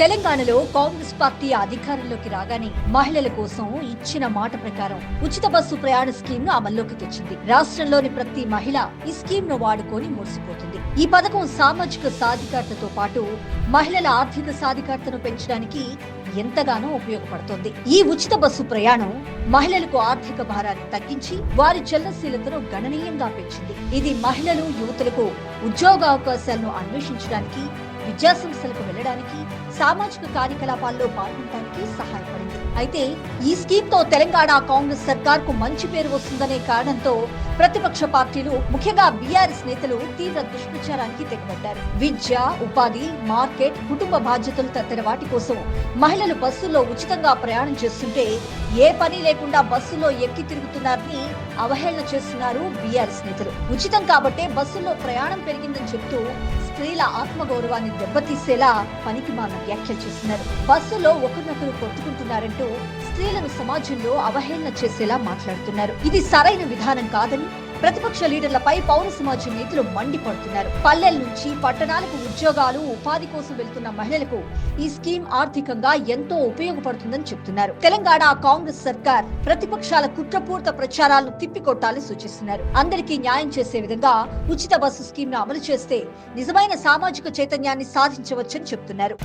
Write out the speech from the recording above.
తెలంగాణలో కాంగ్రెస్ పార్టీ అధికారంలోకి రాగానే మహిళల కోసం ఇచ్చిన మాట ప్రకారం ఉచిత బస్సు ప్రయాణ స్కీమ్ను అమల్లోకి తెచ్చింది. రాష్ట్రంలోని ప్రతి మహిళ ఈ స్కీమ్ను వాడుకొని మురిసిపోతుంది. ఈ పథకం సామాజిక సాధికారతతో పాటు మహిళల ఆర్థిక సాధికారతను పెంచడానికి ఎంతగానో ఉపయోగపడుతుంది. ఈ ఉచిత బస్సు ప్రయాణం మహిళలకు ఆర్థిక భారాన్ని తగ్గించి వారి చలనశీలతను గణనీయంగా పెంచింది. ఇది మహిళలు యువతులకు ఉద్యోగ అవకాశాలను అన్వేషించడానికి విద్యా సంస్థలకు వెళ్ళడానికి సామాజిక కార్యకలాపాల్లో పాల్గొనడానికి సహాయపడింది. అయితే ఈ స్కీమ్తో తెలంగాణ కాంగ్రెస్ సర్కార్కు మంచి పేరు వస్తుందనే కారణంతో ప్రతిపక్ష పార్టీలు ముఖ్యంగా బీఆర్ఎస్ నేతలు తీవ్ర దుష్ప్రచారానికి తెగబడ్డారు. విద్య ఉపాధి మార్కెట్ కుటుంబ బాధ్యతలు తదితర వాటి కోసం మహిళలు బస్సుల్లో ఉచితంగా ప్రయాణం చేస్తుంటే ఏ పని లేకుండా బస్సులో ఎక్కి తిరుగుతున్నారని అవహేళన చేస్తున్నారు బీఆర్ఎస్ నేతలు. ఉచితం కాబట్టే బస్సుల్లో ప్రయాణం పెరిగిందని చెప్తూ స్త్రీల ఆత్మగౌరవాన్ని దెబ్బతీసేలా పనికి మాన వ్యాఖ్యలు చేస్తున్నారు. బస్సులో ఒకరినొకరు కొట్టుకుంటున్నారంటూ స్త్రీలను సమాజంలో అవహేళన చేసేలా మాట్లాడుతున్నారు. ఇది సరైన విధానం కాదని ప్రతిపక్ష లీడర్లపై పౌర సమాజం నేతలు మండిపడుతున్నారు. పల్లెల నుంచి పట్టణాలకు ఉద్యోగాలు ఉపాధి కోసం వెళ్తున్న మహిళలకు ఈ స్కీమ్ ఆర్థికంగా ఎంతో ఉపయోగపడుతుందని చెప్తున్నారు. తెలంగాణ కాంగ్రెస్ సర్కార్ ప్రతిపక్షాల కుట్రపూర్త ప్రచారాలను తిప్పికొట్టాలని సూచిస్తున్నారు. అందరికీ న్యాయం చేసే విధంగా ఉచిత బస్సు స్కీమ్ను అమలు చేస్తే నిజమైన సామాజిక చైతన్యాన్ని సాధించవచ్చని చెప్తున్నారు.